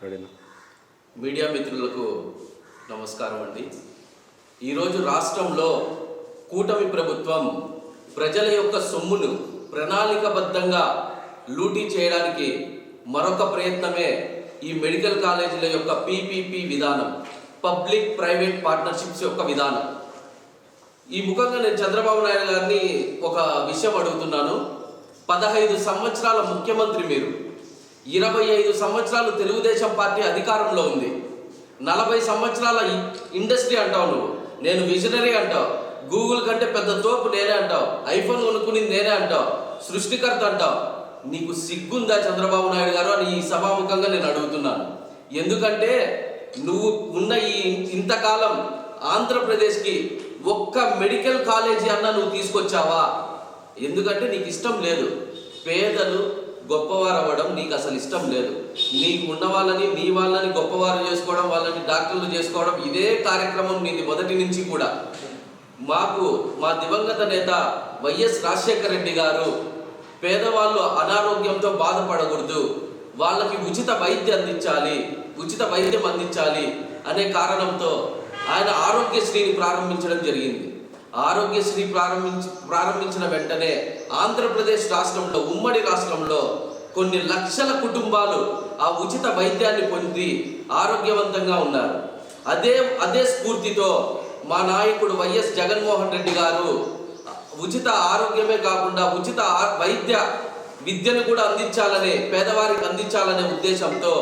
Media మిత్రులకు నమస్కారం అండి. ఈరోజు రాష్ట్రంలో కూటమి ప్రభుత్వం ప్రజల యొక్క సొమ్మును ప్రణాళికబద్ధంగా లూటీ చేయడానికి మరొక ప్రయత్నమే ఈ మెడికల్ కాలేజీల యొక్క పీపీపీ విధానం పబ్లిక్ ప్రైవేట్ పార్ట్నర్షిప్స్ యొక్క విధానం. ఈ ముఖంగా నేను చంద్రబాబు నాయుడు గారిని ఒక విషయం అడుగుతున్నాను. పదహైదు సంవత్సరాల ముఖ్యమంత్రి మీరు ఇరవై ఐదు సంవత్సరాలు తెలుగుదేశం పార్టీ అధికారంలో ఉంది. నలభై సంవత్సరాల ఇండస్ట్రీ అంటావు నువ్వు. నేను విజనరీ అంటావు. గూగుల్ కంటే పెద్ద తోపు నేనే అంటావు. ఐఫోన్ కొనుక్కుని నేనే అంటావు. సృష్టికర్త అంటావు. నీకు సిగ్గుందా చంద్రబాబు నాయుడు గారు అని ఈ సభాముఖంగా నేను అడుగుతున్నాను. ఎందుకంటే నువ్వు ఉన్న ఈ ఇంతకాలం ఆంధ్రప్రదేశ్కి ఒక్క మెడికల్ కాలేజీ అన్న నువ్వు తీసుకొచ్చావా? ఎందుకంటే నీకు ఇష్టం లేదు. పేదలు గొప్పవారు అవ్వడం నీకు అసలు ఇష్టం లేదు. నీకు ఉన్న వాళ్ళని నీ వాళ్ళని గొప్పవారు చేసుకోవడం వాళ్ళని డాక్టర్లు చేసుకోవడం ఇదే కార్యక్రమం నీది మొదటి నుంచి కూడా. మాకు మా దివంగత నేత వైఎస్ రాజశేఖర రెడ్డి గారు పేదవాళ్ళు అనారోగ్యంతో బాధపడకూడదు. వాళ్ళకి ఉచిత వైద్యం అందించాలి ఉచిత వైద్యం అందించాలి అనే కారణంతో ఆయన ఆరోగ్యశ్రీని ప్రారంభించడం జరిగింది. ఆరోగ్యశ్రీ ప్రారంభించి ప్రారంభించిన వెంటనే ఆంధ్రప్రదేశ్ రాష్ట్రంలో ఉమ్మడి రాష్ట్రంలో కొన్ని లక్షల కుటుంబాలు ఆ ఉచిత వైద్యాన్ని పొంది ఆరోగ్యవంతంగా ఉన్నారు. అదే అదే స్ఫూర్తితో మా నాయకుడు వైఎస్ జగన్మోహన్ రెడ్డి గారు ఉచిత ఆరోగ్యమే కాకుండా ఉచిత వైద్య విద్యను కూడా అందించాలనే పేదవారికి అందించాలనే ఉద్దేశంతో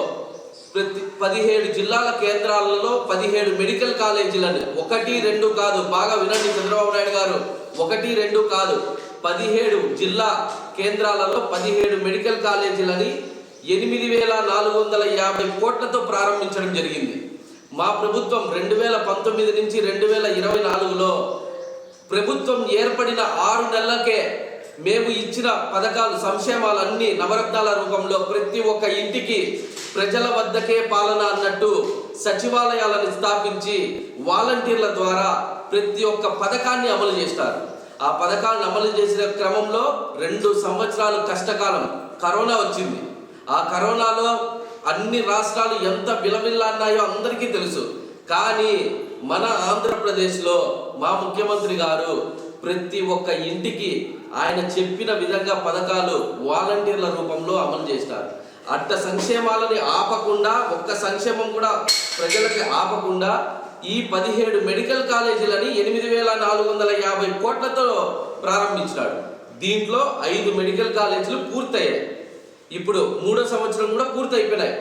ప్రతి పదిహేడు జిల్లాల కేంద్రాలలో పదిహేడు మెడికల్ కాలేజీలను ఒకటి రెండు కాదు బాగా వినండి చంద్రబాబు నాయుడు గారు ఒకటి రెండు కాదు పదిహేడు జిల్లా కేంద్రాలలో పదిహేడు మెడికల్ కాలేజీలని ఎనిమిది వేల నాలుగు వందల యాభై కోట్లతో ప్రారంభించడం జరిగింది. మా ప్రభుత్వం రెండు వేల పంతొమ్మిది నుంచి రెండు వేల ఇరవై నాలుగులో ప్రభుత్వం ఏర్పడిన ఆరు నెలలకే మేము ఇచ్చిన పథకాలు సంక్షేమాలన్నీ నవరత్నాల రూపంలో ప్రతి ఒక్క ఇంటికి ప్రజల వద్దకే పాలన అన్నట్టు సచివాలయాలను స్థాపించి వాలంటీర్ల ద్వారా ప్రతి ఒక్క పథకాన్ని అమలు చేస్తారు. ఆ పథకాలను అమలు చేసిన క్రమంలో రెండు సంవత్సరాలు కష్టకాలం కరోనా వచ్చింది. ఆ కరోనాలో అన్ని రాష్ట్రాలు ఎంత విలవిల్లాన్నాయో అందరికీ తెలుసు. కానీ మన ఆంధ్రప్రదేశ్లో మా ముఖ్యమంత్రి గారు ప్రతి ఒక్క ఇంటికి ఆయన చెప్పిన విధంగా పథకాలు వాలంటీర్ల రూపంలో అమలు చేస్తారు. అట్ట సంక్షేమాలని ఆపకుండా ఒక్క సంక్షేమం కూడా ప్రజలకి ఆపకుండా ఈ పదిహేడు మెడికల్ కాలేజీలని ఎనిమిది వేల నాలుగు వందల యాభై కోట్లతో ప్రారంభించినాడు. దీంట్లో ఐదు మెడికల్ కాలేజీలు పూర్తయ్యాయి. ఇప్పుడు మూడో సంవత్సరం కూడా పూర్తయిపోయినాయి.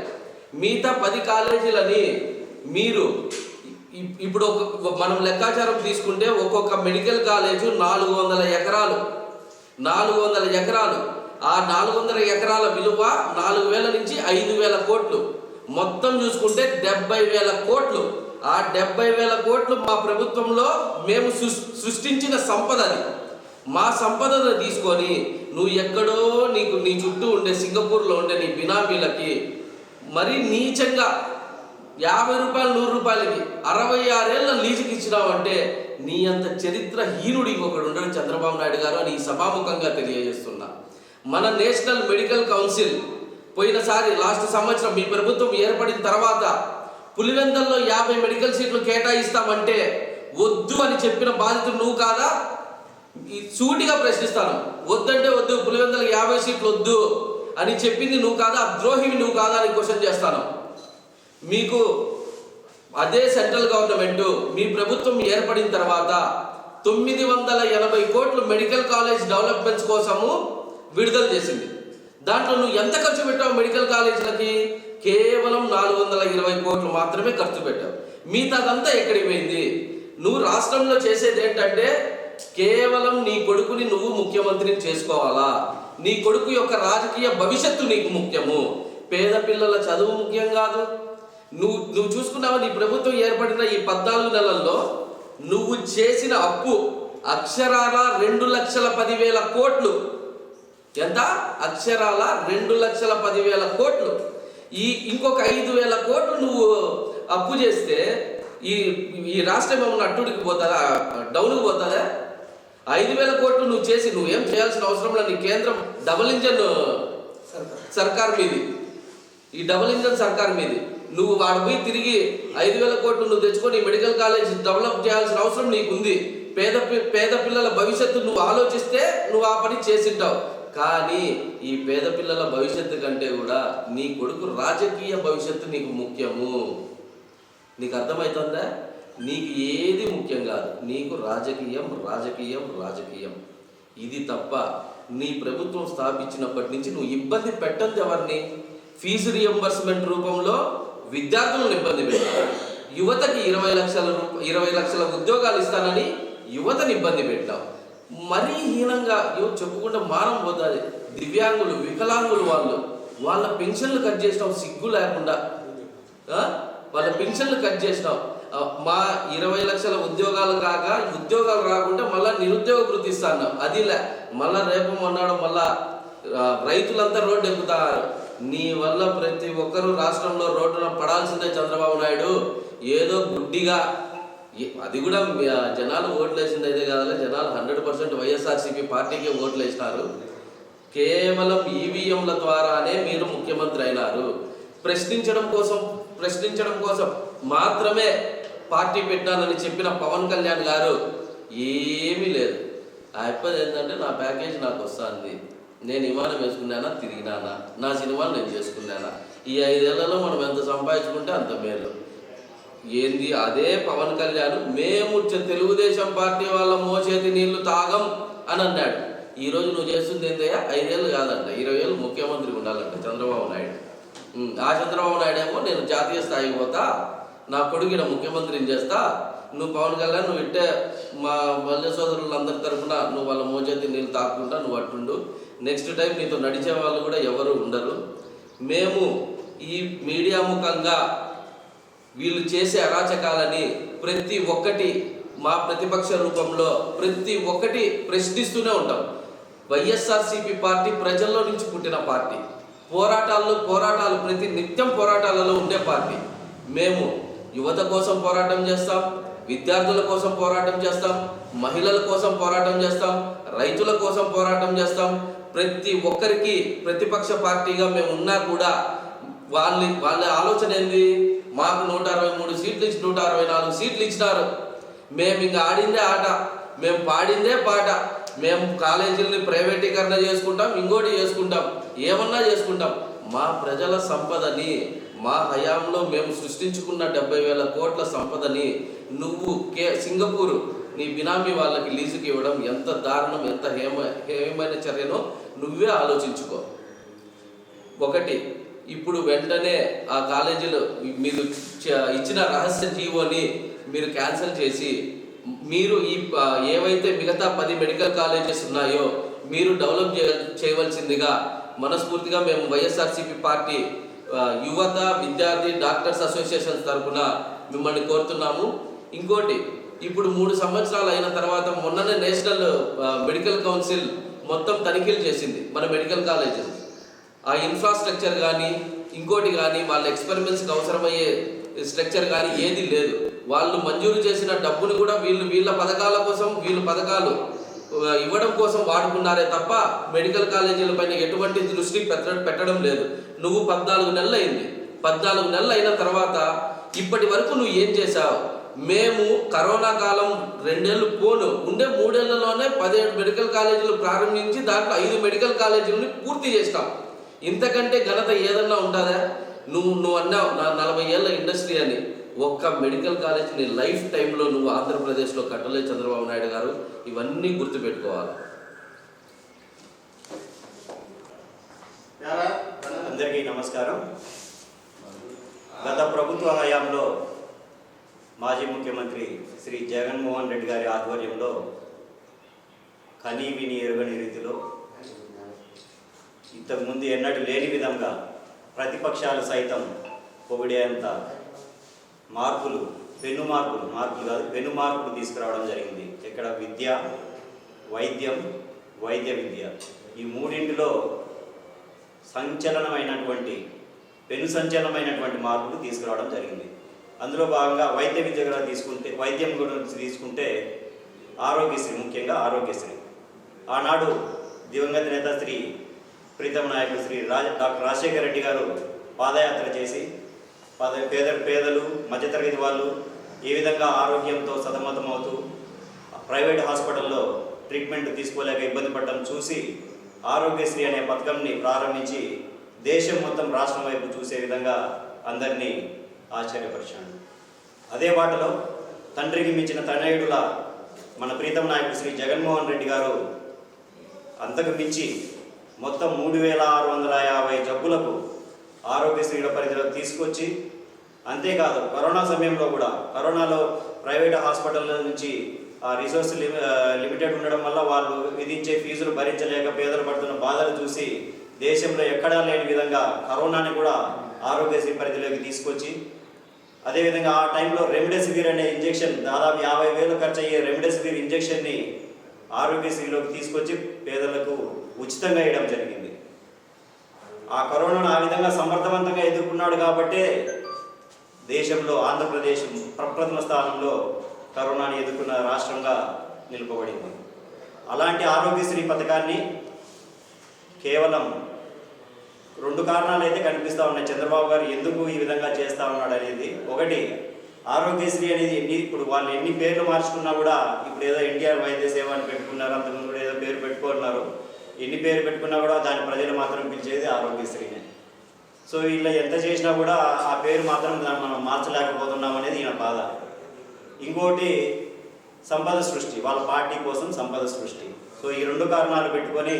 మిగతా పది కాలేజీలని మీరు ఇప్పుడు ఒక మనం లెక్కాచారం తీసుకుంటే ఒక్కొక్క మెడికల్ కాలేజు నాలుగు వందల ఎకరాలు. నాలుగు వందల ఎకరాలు. ఆ నాలుగు వందల ఎకరాల విలువ నాలుగు వేల నుంచి ఐదు వేల కోట్లు. మొత్తం చూసుకుంటే డెబ్బై వేల కోట్లు. ఆ డెబ్బై వేల కోట్లు మా ప్రభుత్వంలో మేము సృష్- సృష్టించిన సంపద అది. మా సంపదను తీసుకొని నువ్వు ఎక్కడో నీకు నీ చుట్టూ ఉండే సింగపూర్లో ఉండే నీ బినామీలకి మరీ నీచంగా యాభై రూపాయలు నూరు రూపాయలకి అరవై ఆరేళ్ళ లీజుకి ఇచ్చినావంటే నీ అంత చరిత్ర హీనుడు ఇంకొకడు చంద్రబాబు నాయుడు గారు అని ఈ సభాముఖంగా తెలియజేస్తున్నా. మన నేషనల్ మెడికల్ కౌన్సిల్ పోయినసారి లాస్ట్ సంవత్సరం మీ ప్రభుత్వం ఏర్పడిన తర్వాత పులివెందల్లో యాభై మెడికల్ సీట్లు కేటాయిస్తామంటే వద్దు అని చెప్పిన బాధితుడు నువ్వు కాదా? సూటిగా ప్రశ్నిస్తాను. వద్దంటే వద్దు పులివెందలకు యాభై సీట్లు వద్దు అని చెప్పింది నువ్వు కాదా? ద్రోహివి నువ్వు కాదా అని క్వశ్చన్ చేస్తాను. మీకు అదే సెంట్రల్ గవర్నమెంట్ మీ ప్రభుత్వం ఏర్పడిన తర్వాత తొమ్మిది వందల ఎనభై కోట్లు మెడికల్ కాలేజ్ డెవలప్మెంట్స్ కోసము విడుదల చేసింది. దాంట్లో నువ్వు ఎంత ఖర్చు పెట్టావు మెడికల్ కాలేజీలకి? కేవలం నాలుగు వందల ఇరవై కోట్లు మాత్రమే ఖర్చు పెట్టావు మిగతాదంతా ఎక్కడికి పోయింది? నువ్వు రాష్ట్రంలో చేసేది ఏంటంటే కేవలం నీ కొడుకుని నువ్వు ముఖ్యమంత్రిని చేసుకోవాలా? నీ కొడుకు యొక్క రాజకీయ భవిష్యత్తు నీకు ముఖ్యము. పేద పిల్లల చదువు ముఖ్యం కాదు. నువ్వు నువ్వు చూసుకున్నావా? నీ ప్రభుత్వం ఏర్పడిన ఈ పద్నాలుగు నెలల్లో నువ్వు చేసిన అప్పు అక్షరాల రెండు లక్షల పదివేల కోట్లు. ఎంత? అక్షరాల రెండు లక్షల పదివేల కోట్లు. ఈ ఇంకొక ఐదు వేల కోట్లు నువ్వు అప్పు చేస్తే ఈ ఈ రాష్ట్రం ఏమన్నా అట్టుడికి పోతుందా డౌన్కి పోతుందా ఐదు వేల కోట్లు నువ్వు చేసి నువ్వేం చేయాల్సిన అవసరం లేదు. నీ కేంద్రం డబుల్ ఇంజన్ సర్కార్. మీది. ఈ డబుల్ ఇంజన్ సర్కార్ మీది. నువ్వు వాడు పోయి తిరిగి ఐదు వేల కోట్లు నువ్వు తెచ్చుకొని మెడికల్ కాలేజ్ డెవలప్ చేయాల్సిన అవసరం నీకుంది. పేద పేద పిల్లల భవిష్యత్తు నువ్వు ఆలోచిస్తే నువ్వు ఆ పని చేసింటావు. కానీ ఈ పేద పిల్లల భవిష్యత్తు కంటే కూడా నీ కొడుకు రాజకీయ భవిష్యత్తు నీకు ముఖ్యము. నీకు అర్థమవుతుందా నీకు ఏది ముఖ్యం కాదు. నీకు రాజకీయం రాజకీయం రాజకీయం. ఇది తప్ప నీ ప్రభుత్వం స్థాపించినప్పటి నుంచి నువ్వు ఇబ్బంది పెట్టద్దు ఎవరిని. ఫీజు రియంబర్స్మెంట్ రూపంలో విద్యార్థులను ఇబ్బంది పెట్టావు యువతకి ఇరవై లక్షల రూప ఇరవై లక్షల ఉద్యోగాలు ఇస్తానని యువతని ఇబ్బంది పెట్టావు మరీ హీనంగా ఇవో చెప్పుకుంటే మానం పోతుంది. దివ్యాంగులు వికలాంగులు వాళ్ళు. వాళ్ళ పెన్షన్లు కట్ చేసినావు సిగ్గు లేకుండా. వాళ్ళ పెన్షన్లు కట్ చేసినాం. మా ఇరవై లక్షల ఉద్యోగాలు కాక ఉద్యోగాలు రాకుండా మళ్ళా నిరుద్యోగ వృత్తి ఇస్తాను అది లే. మళ్ళా రేపు మొన్నాడు మళ్ళా రైతులంతా రోడ్డు ఎక్కుతారు. నీ వల్ల ప్రతి ఒక్కరూ రాష్ట్రంలో రోడ్డున పడాల్సిందే చంద్రబాబు నాయుడు. ఏదో గుడ్డిగా అది కూడా జనాలు ఓట్లు వేసింది అయితే కాదు జనాలు హండ్రెడ్ పర్సెంట్ వైఎస్ఆర్సీపీ పార్టీకి ఓట్లు వేసినారు. కేవలం ఈవీఎంల ద్వారానే మీరు ముఖ్యమంత్రి అయినారు. ప్రశ్నించడం కోసం ప్రశ్నించడం కోసం మాత్రమే పార్టీ పెట్టానని చెప్పిన పవన్ కళ్యాణ్ గారు ఏమీ లేదు. అయిపోయింది ఏంటంటే నా ప్యాకేజ్ నాకు వస్తుంది. నేను విమానం వేసుకున్నానా తిరిగినానా? నా సినిమాలు నేను చేసుకున్నానా? ఈ ఐదేళ్ళలో మనం ఎంత సంపాదించుకుంటే అంత మేలు. ఏంది? అదే పవన్ కళ్యాణ్ మేము తెలుగుదేశం పార్టీ వాళ్ళ మోచేతి నీళ్ళు తాగం అని అన్నాడు. ఈ రోజు నువ్వు చేస్తుంది ఏంటయ్యా ఐదేళ్ళు కాదంట. ఇరవై ఏళ్ళు ముఖ్యమంత్రి ఉండాలంట చంద్రబాబు నాయుడు. ఆ చంద్రబాబు నాయుడు ఏమో నేను జాతీయ స్థాయికి పోతా నా కొడుకు ఈడ ముఖ్యమంత్రిని చేస్తా నువ్వు పవన్ కళ్యాణ్ నువ్వు ఇట్టే మా వల్య సోదరులందరి తరఫున నువ్వు వాళ్ళ మోచేతి నీళ్ళు తాకుంటా నువ్వు అట్టుండు. నెక్స్ట్ టైం నీతో నడిచే వాళ్ళు కూడా ఎవరు ఉండరు. మేము ఈ మీడియా ముఖంగా వీళ్ళు చేసే అరాచకాలని ప్రతి ఒక్కటి మా ప్రతిపక్ష రూపంలో ప్రతి ఒక్కటి ప్రశ్నిస్తూనే ఉంటాం. వైఎస్ఆర్సీపీ పార్టీ ప్రజల్లో నుంచి పుట్టిన పార్టీ. పోరాటాల్లో పోరాటాలు ప్రతి నిత్యం పోరాటాలలో ఉండే పార్టీ. మేము యువత కోసం పోరాటం చేస్తాం విద్యార్థుల కోసం పోరాటం చేస్తాం మహిళల కోసం పోరాటం చేస్తాం రైతుల కోసం పోరాటం చేస్తాం. ప్రతి ఒక్కరికి ప్రతిపక్ష పార్టీగా మేము ఉన్నా కూడా వాళ్ళ వాళ్ళ ఆలోచన ఏంది? మాకు నూట అరవై మూడు సీట్లు ఇచ్చి నూట అరవై నాలుగు సీట్లు ఇచ్చినారు. మేము ఇంకా ఆడిందే ఆట. మేము పాడిందే పాట. మేము కాలేజీలని ప్రైవేటీకరణ చేసుకుంటాం ఇంకోటి చేసుకుంటాం ఏమన్నా చేసుకుంటాం. మా ప్రజల సంపదని మా హయాంలో మేము సృష్టించుకున్న డెబ్బై వేల కోట్ల సంపదని నువ్వు కే సింగపూర్ నీ బినామీ వాళ్ళకి లీజుకి ఇవ్వడం ఎంత దారుణం ఎంత హేమ హేమైన చర్యనో నువ్వే ఆలోచించుకో. ఒకటి ఇప్పుడు వెంటనే ఆ కాలేజీలో మీరు ఇచ్చిన రహస్య జీవోని మీరు క్యాన్సిల్ చేసి మీరు ఈ ఏవైతే మిగతా పది మెడికల్ కాలేజెస్ ఉన్నాయో మీరు డెవలప్ చేయ చేయవలసిందిగా మనస్ఫూర్తిగా మేము వైఎస్ఆర్సీపీ పార్టీ యువత విద్యార్థి డాక్టర్స్ అసోసియేషన్ తరఫున మిమ్మల్ని కోరుతున్నాము. ఇంకోటి ఇప్పుడు మూడు సంవత్సరాలు అయిన తర్వాత మొన్ననే నేషనల్ మెడికల్ కౌన్సిల్ మొత్తం తనిఖీలు చేసింది మన మెడికల్ కాలేజెస్. ఆ ఇన్ఫ్రాస్ట్రక్చర్ కానీ ఇంకోటి కానీ వాళ్ళ ఎక్స్పెరిమెంట్స్కి అవసరమయ్యే స్ట్రక్చర్ కానీ ఏది లేదు. వాళ్ళు మంజూరు చేసిన డబ్బును కూడా వీళ్ళు వీళ్ళ పథకాల కోసం వీళ్ళ పథకాలు ఇవ్వడం కోసం వాడుకున్నారే తప్ప మెడికల్ కాలేజీల పైన ఎటువంటి దృష్టి పెట్ట పెట్టడం లేదు. నువ్వు పద్నాలుగు నెలలు అయింది. పద్నాలుగు నెలలు అయిన తర్వాత ఇప్పటి వరకు నువ్వు ఏం చేశావు? మేము కరోనా కాలం రెండేళ్ళు పోను ఉండే మూడేళ్ళలోనే పదిహేడు మెడికల్ కాలేజీలు ప్రారంభించి దాంట్లో ఐదు మెడికల్ కాలేజీలని పూర్తి చేస్తాం. ఇంతకంటే ఘనత ఏదన్నా ఉంటుందా? నువ్వు నువ్వు అన్నావు నా నలభై ఏళ్ళ ఇండస్ట్రీ అని. ఒక్క మెడికల్ కాలేజ్ నీ లైఫ్ టైంలో నువ్వు ఆంధ్రప్రదేశ్లో కట్టలేదు చంద్రబాబు నాయుడు గారు ఇవన్నీ గుర్తుపెట్టుకోవాలి. అందరికీ నమస్కారం. గత ప్రభుత్వ హయాంలో మాజీ ముఖ్యమంత్రి శ్రీ జగన్మోహన్ రెడ్డి గారి ఆధ్వర్యంలో కనీ విని ఎరుగని రీతిలో ఇంతకుముందు ఎన్నడూ లేని విధంగా ప్రతిపక్షాలు సైతం పొగిడేంత మార్పులు పెను మార్పులు మార్పులు కాదు పెను మార్పులు తీసుకురావడం జరిగింది. ఇక్కడ విద్య వైద్యం వైద్య విద్య. ఈ మూడింటిలో సంచలనమైనటువంటి పెను సంచలనమైనటువంటి మార్పులు తీసుకురావడం జరిగింది. అందులో భాగంగా వైద్య విద్య కూడా తీసుకుంటే వైద్యం గురించి తీసుకుంటే ఆరోగ్యశ్రీ ముఖ్యంగా ఆరోగ్యశ్రీ. ఆనాడు దివంగత నేత శ్రీ ప్రీతం నాయకుడు శ్రీ రాజ డాక్టర్ రాజశేఖర రెడ్డి గారు పాదయాత్ర చేసి పద పేద పేదలు మధ్యతరగతి వాళ్ళు ఏ విధంగా ఆరోగ్యంతో సతమతమవుతూ ప్రైవేట్ హాస్పిటల్లో ట్రీట్మెంట్ తీసుకోలేక ఇబ్బంది పడడం చూసి ఆరోగ్యశ్రీ అనే పథకంని ప్రారంభించి దేశం మొత్తం రాష్ట్రం వైపు చూసే విధంగా అందరినీ ఆశ్చర్యపరిచాడు. అదే బాటలో తండ్రికి మించిన తనయుడుల మన ప్రీతం నాయకుడు శ్రీ జగన్మోహన్ రెడ్డి గారు అంతకు మించి మొత్తం మూడు వేల ఆరు వందల యాభై జబ్బులకు ఆరోగ్యశ్రీల పరిధిలో తీసుకొచ్చి అంతేకాదు కరోనా సమయంలో కూడా కరోనాలో ప్రైవేట్ హాస్పిటల్ నుంచి ఆ రిసోర్స్ లిమిటెడ్ ఉండడం వల్ల వాళ్ళు విధించే ఫీజులు భరించలేక పేదలు పడుతున్న బాధలు చూసి దేశంలో ఎక్కడా లేని విధంగా కరోనాని కూడా ఆరోగ్యశ్రీ పరిధిలోకి తీసుకొచ్చి అదేవిధంగా ఆ టైంలో రెమ్డెసివిర్ అనే ఇంజెక్షన్ దాదాపు యాభై వేలు ఖర్చు అయ్యే రెమ్డెసివిర్ ఇంజెక్షన్ని ఆరోగ్యశ్రీలోకి తీసుకొచ్చి పేదలకు ఉచితంగా వేయడం జరిగింది. ఆ కరోనాను ఆ విధంగా సమర్థవంతంగా ఎదుర్కొన్నాడు కాబట్టే దేశంలో ఆంధ్రప్రదేశ్ ప్రప్రథమ స్థానంలో కరోనాని ఎదుర్కొన్న రాష్ట్రంగా నిలుపబడింది. అలాంటి ఆరోగ్యశ్రీ పథకాన్ని కేవలం రెండు కారణాలు అయితే కనిపిస్తూ ఉన్నాయి. చంద్రబాబు గారు ఎందుకు ఈ విధంగా చేస్తా ఉన్నాడు అనేది. ఒకటి ఆరోగ్యశ్రీ అనేది ఎన్ని ఇప్పుడు వాళ్ళు ఎన్ని పేర్లు మార్చుకున్నా కూడా ఇప్పుడు ఏదో ఎన్టీఆర్ వైద్య సేవ అని పెట్టుకున్నారు అంతకుముందు కూడా ఏదో పేరు పెట్టుకున్నారు. ఎన్ని పేరు పెట్టుకున్నా కూడా దాని ప్రజలు మాత్రం పిలిచేది ఆరోగ్యశ్రీనే సో వీళ్ళ ఎంత చేసినా కూడా ఆ పేరు మాత్రం దాన్ని మనం మార్చలేకపోతున్నాం అనేది ఈయన బాధ. ఇంకోటి సంపద సృష్టి వాళ్ళ పార్టీ కోసం సంపద సృష్టి. సో ఈ రెండు కారణాలు పెట్టుకొని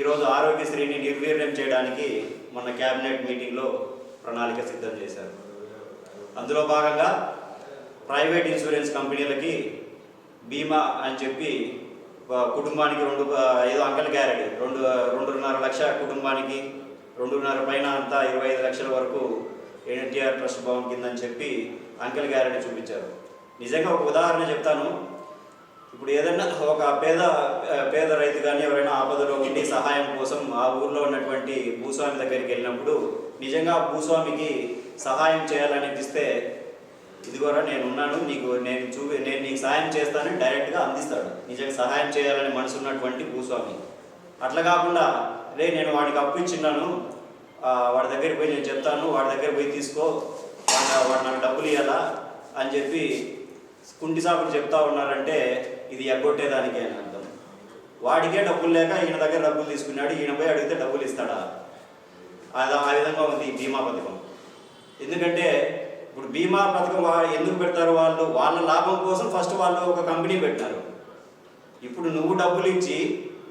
ఈరోజు ఆరోగ్యశ్రీని నిర్వీర్యం చేయడానికి మొన్న క్యాబినెట్ మీటింగ్లో ప్రణాళిక సిద్ధం చేశారు. అందులో భాగంగా ప్రైవేట్ ఇన్సూరెన్స్ కంపెనీలకి బీమా అని చెప్పి కుటుంబానికి రెండు ఐదు ఏదో అంకల్ గ్యారెంటీ రెండు రెండున్నర లక్ష కుటుంబానికి రెండున్నర పైన అంతా ఇరవై ఐదు లక్షల వరకు ఎన్టీఆర్ ట్రస్ట్ భవన్ కింద అని చెప్పి అంకెల్ గ్యారెంటీ చూపించారు. నిజంగా ఒక ఉదాహరణ చెప్తాను. ఇప్పుడు ఏదైనా ఒక పేద పేద రైతు కానీ ఎవరైనా ఆపదలో ఉండి సహాయం కోసం ఆ ఊర్లో ఉన్నటువంటి భూస్వామి దగ్గరికి వెళ్ళినప్పుడు నిజంగా భూస్వామికి సహాయం చేయాలనిపిస్తే ఇదిగోరా నేను ఉన్నాను నీకు నేను చూ నేను నీకు సహాయం చేస్తానని డైరెక్ట్గా అందిస్తాడు. నిజంగా సహాయం చేయాలని మనసు ఉన్నటువంటి భూస్వామి. అట్లా కాకుండా రే నేను వాడికి అప్పు ఇచ్చిన్నాను వాడి దగ్గరికి పోయి నేను చెప్తాను వాడి దగ్గర పోయి తీసుకో వాడు వాడు నాకు డబ్బులు ఇవ్వాలా అని చెప్పి కుంటి సాకులు చెప్తా ఉన్నారంటే ఇది ఎగ్గొట్టేదానికి అని అర్థం. వాడికే డబ్బులు లేక ఈయన దగ్గర డబ్బులు తీసుకున్నాడు ఈయన పోయి అడిగితే డబ్బులు ఇస్తాడా? అది ఆ విధంగా ఉంది బీమా పథకం. ఎందుకంటే ఇప్పుడు బీమా పథకం ఎందుకు పెడతారు వాళ్ళు? వాళ్ళ లాభం కోసం ఫస్ట్ వాళ్ళు ఒక కంపెనీ పెట్టారు ఇప్పుడు నువ్వు డబ్బులు ఇచ్చి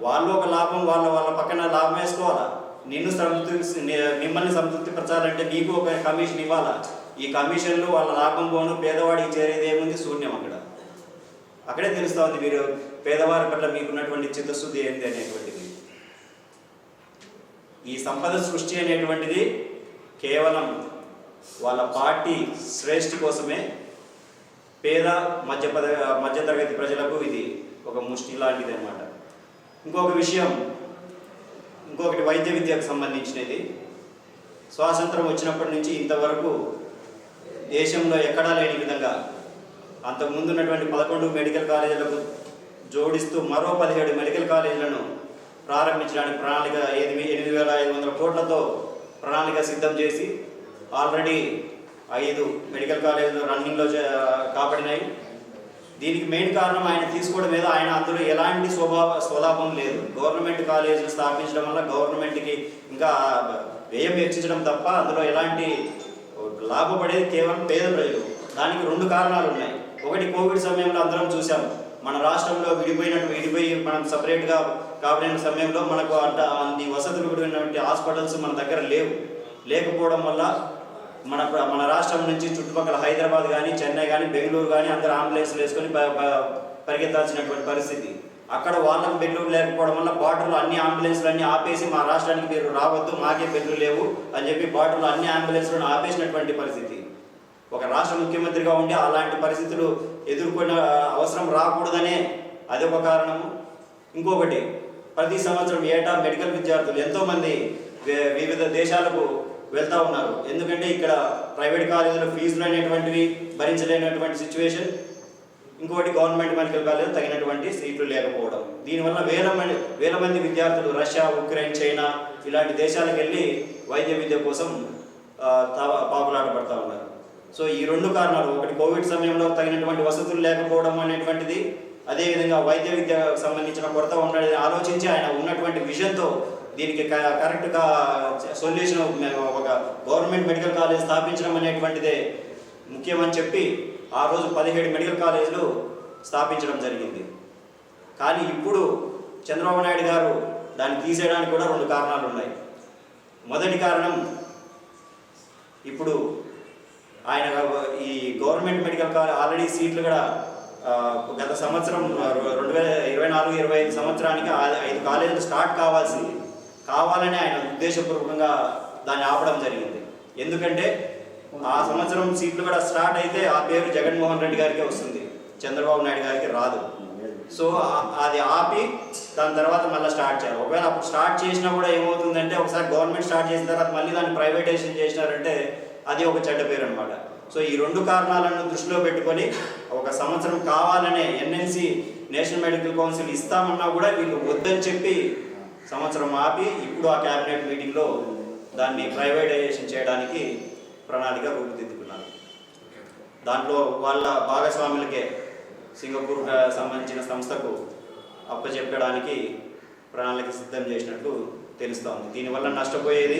వాళ్ళు ఒక లాభం వాళ్ళ వాళ్ళ పక్కన లాభం వేసుకోవాలా? నిన్ను సంతృప్తి మిమ్మల్ని సంతృప్తి పరచాలంటే నీకు ఒక కమిషన్ ఇవ్వాలా? ఈ కమిషన్లు వాళ్ళ లాభం పోను పేదవాడికి చేరేది ఏముంది? శూన్యం అక్కడ. అక్కడే తెలుస్తా ఉంది మీరు పేదవారి పట్ల మీకున్నటువంటి చిత్తశుద్ధి ఏంటి అనేటువంటిది. ఈ సంపద సృష్టి అనేటువంటిది కేవలం వాళ్ళ పార్టీ శ్రేష్ఠి కోసమే పేద మధ్య పద మధ్యతరగతి ప్రజలకు ఇది ఒక ముష్టి లాంటిది అనమాట ఇంకొక విషయం ఇంకొకటి వైద్య విద్యకు సంబంధించినది. స్వాతంత్రం వచ్చినప్పటి నుంచి ఇంతవరకు దేశంలో ఎక్కడా లేని విధంగా అంతకుముందు ఉన్నటువంటి పదకొండు మెడికల్ కాలేజీలకు జోడిస్తూ మరో పదిహేడు మెడికల్ కాలేజీలను ప్రారంభించడానికి ప్రణాళిక ఎనిమిది ఎనిమిది వేల ఐదు వందల కోట్లతో ప్రణాళిక సిద్ధం చేసి ఆల్రెడీ ఐదు మెడికల్ కాలేజీలు రన్నింగ్లో చే- కాబడినాయి దీనికి మెయిన్ కారణం ఆయన తీసుకోవడం మీద ఆయన అందులో ఎలాంటి స్వభావ స్వలాభం లేదు. గవర్నమెంట్ కాలేజీలు స్థాపించడం వల్ల గవర్నమెంట్కి ఇంకా వ్యయం హెచ్చించడం తప్ప అందులో ఎలాంటి లాభపడేది కేవలం పేద ప్రజలు. దానికి రెండు కారణాలు ఉన్నాయి. ఒకటి కోవిడ్ సమయంలో అందరం చూసాం. మన రాష్ట్రంలో విడిపోయినట్టు విడిపోయి మనం సపరేట్గా కాబడిన సమయంలో మనకు అంట అన్ని వసతులు కూడినటువంటి హాస్పిటల్స్ మన దగ్గర లేవు. లేకపోవడం వల్ల మన మన రాష్ట్రం నుంచి చుట్టుపక్కల హైదరాబాద్ కానీ చెన్నై కానీ బెంగళూరు కానీ అందరు అంబులెన్స్లు వేసుకొని పరిగెత్తాల్సినటువంటి పరిస్థితి. అక్కడ వాళ్ళకి బెడ్లు లేకపోవడం వల్ల బార్డర్లో అన్ని అంబులెన్స్లు అన్ని ఆపేసి మా రాష్ట్రానికి మీరు రావద్దు మాకే బెడ్లు లేవు అని చెప్పి బార్డర్లో అన్ని అంబులెన్స్లను ఆపేసినటువంటి పరిస్థితి. ఒక రాష్ట్ర ముఖ్యమంత్రిగా ఉండి అలాంటి పరిస్థితులు ఎదుర్కొన్న అవసరం రాకూడదనే అదొక కారణము. ఇంకొకటి ప్రతి సంవత్సరం ఏటా మెడికల్ విద్యార్థులు ఎంతోమంది వివిధ దేశాలకు వెళ్తూ ఉన్నారు. ఎందుకంటే ఇక్కడ ప్రైవేట్ కాలేజీలో ఫీజులు అనేటువంటివి భరించలేనటువంటి సిచ్యువేషన్ ఇంకోటి గవర్నమెంట్ మెడికల్ కాలేజ్ తగినటువంటి సీట్లు లేకపోవడం. దీనివల్ల వేల మంది వేల మంది విద్యార్థులు రష్యా ఉక్రెయిన్ చైనా ఇలాంటి దేశాలకు వెళ్ళి వైద్య విద్య కోసం ఆ, ఉన్నారు. సో ఈ రెండు కారణాలు ఒకటి కోవిడ్ సమయంలో తగినటువంటి వసతులు లేకపోవడం అనేటువంటిది అదేవిధంగా వైద్య విద్యకు సంబంధించిన కొరత ఉండని ఆలోచించి ఆయన ఉన్నటువంటి విజన్తో దీనికి క- కరెక్ట్గా సొల్యూషన్ ఒక గవర్నమెంట్ మెడికల్ కాలేజ్ స్థాపించడం అనేటువంటిదే ముఖ్యమని చెప్పి ఆ రోజు పదిహేడు మెడికల్ కాలేజీలు స్థాపించడం జరిగింది. కానీ ఇప్పుడు చంద్రబాబు నాయుడు గారు దాన్ని తీసేయడానికి కూడా రెండు కారణాలు ఉన్నాయి. మొదటి కారణం ఇప్పుడు ఆయన ఈ గవర్నమెంట్ మెడికల్ కాలేజ్ ఆల్రెడీ సీట్లు కూడా గత సంవత్సరం రెండు వేల ఇరవై నాలుగు ఇరవై ఐదు సంవత్సరానికి ఆ- ఐదు కాలేజీలు స్టార్ట్ కావాల్సింది. కావాలని ఆయన ఉద్దేశపూర్వకంగా దాన్ని ఆపడం జరిగింది. ఎందుకంటే ఆ సంవత్సరం సీట్లు కూడా స్టార్ట్ అయితే ఆ పేరు జగన్మోహన్ రెడ్డి గారికి వస్తుంది. చంద్రబాబు నాయుడు గారికి రాదు. సో అది ఆపి దాని తర్వాత మళ్ళీ స్టార్ట్ చేయాలి. ఒకవేళ అప్పుడు స్టార్ట్ చేసినా కూడా ఏమవుతుందంటే ఒకసారి గవర్నమెంట్ స్టార్ట్ చేసిన తర్వాత మళ్ళీ దాన్ని ప్రైవేటైజేషన్ చేసినారంటే అది ఒక చెడ్డ పేరు అనమాట సో ఈ రెండు కారణాలను దృష్టిలో పెట్టుకొని ఒక సంవత్సరం కావాలనే ఎన్ఎన్సి నేషనల్ మెడికల్ కౌన్సిల్ ఇస్తామన్నా కూడా వీళ్ళు వద్దని చెప్పి సంవత్సరం ఆపి ఇప్పుడు ఆ క్యాబినెట్ మీటింగ్లో దాన్ని ప్రైవేటైజేషన్ చేయడానికి ప్రణాళిక రూపుదిద్దుకున్నారు. దాంట్లో వాళ్ళ భాగస్వాములకే సింగపూర్ సంబంధించిన సంస్థకు అప్పచెప్పడానికి ప్రణాళిక సిద్ధం చేసినట్లు తెలుస్తోంది దీనివల్ల నష్టపోయేది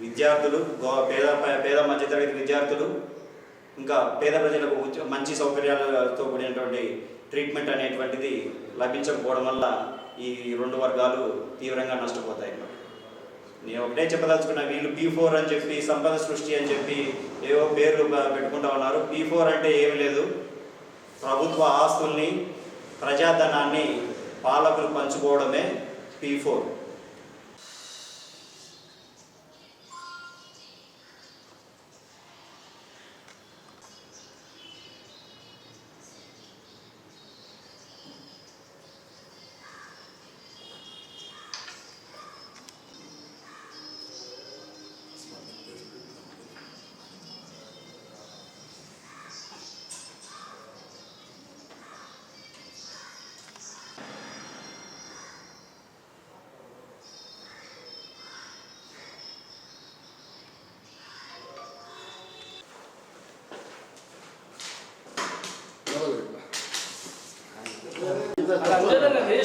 విద్యార్థులు గో- పేద పేద మధ్యతరగతి విద్యార్థులు ఇంకా పేద ప్రజలకు మంచి సౌకర్యాలతో కూడినటువంటి ట్రీట్మెంట్ అనేటువంటిది లభించకపోవడం వల్ల ఈ రెండు వర్గాలు తీవ్రంగా నష్టపోతాయి అన్నమాట. నేను ఒకటే చెప్పదలుచుకున్నా వీళ్ళు పీ ఫోర్ అని చెప్పి సంపద సృష్టి అని చెప్పి ఏవో పేర్లు పెట్టుకుంటా ఉన్నారు. పీ ఫోర్ అంటే ఏమి లేదు. ప్రభుత్వ ఆస్తుల్ని ప్రజాధనాన్ని పాలకులు పంచుకోవడమే పీ ఫోర్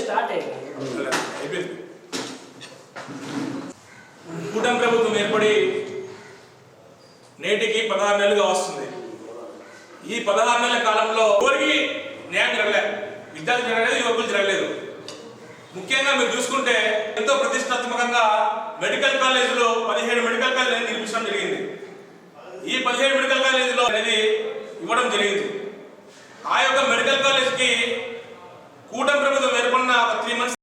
స్టార్ట్ అయ్యింది. అయిపోయింది. కూటమి ప్రభుత్వం ఏర్పడి నేటికి పదహారు నెలలుగా వస్తుంది. ఈ పదహారు నెలల కాలంలో ఎవరికి న్యాయం జరగలేదు విద్యార్థులు జరగలేదు యువకులు జరగలేదు. ముఖ్యంగా మీరు చూసుకుంటే ఎంతో ప్రతిష్టాత్మకంగా మెడికల్ కాలేజీలో పదిహేడు మెడికల్ కాలేజీలు నిర్మించడం జరిగింది. ఈ పదిహేడు మెడికల్ కాలేజీలో అనేది ఇవ్వడం జరిగింది. ఆ యొక్క మెడికల్ కాలేజ్కి కూటమి ప్రభుత్వం ఏర్పడిన త్రీ మంత్స్